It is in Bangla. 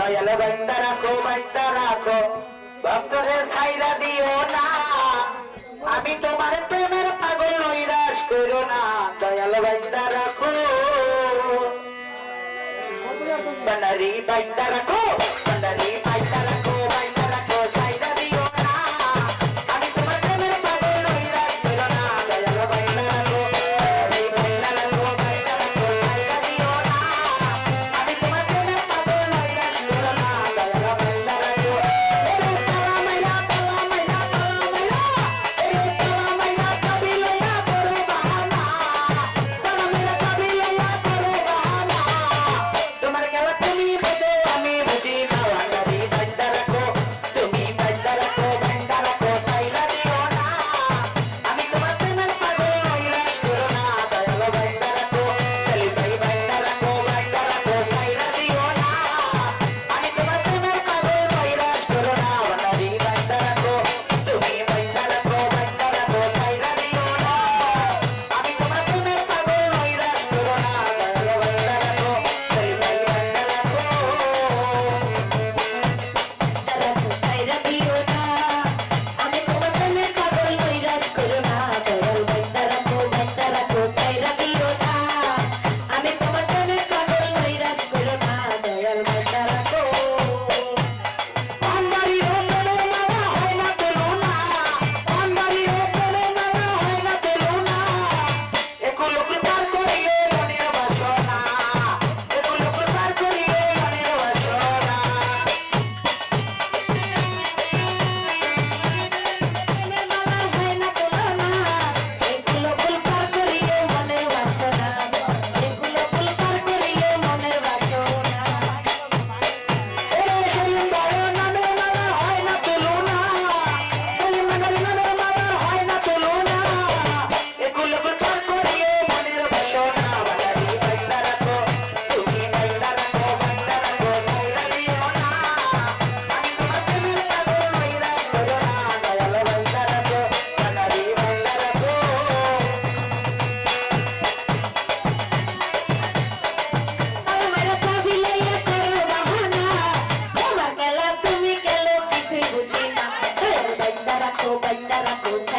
দয়াল বাইন্দা রাখো বাইন্দা রাখো। ভক্তরে সাইরা দিও না। আমি তোমার প্রেমের পাগল নৈরাশ করো না। দয়াল বাইন্দা রাখো। বানারি রাখো। bailaba con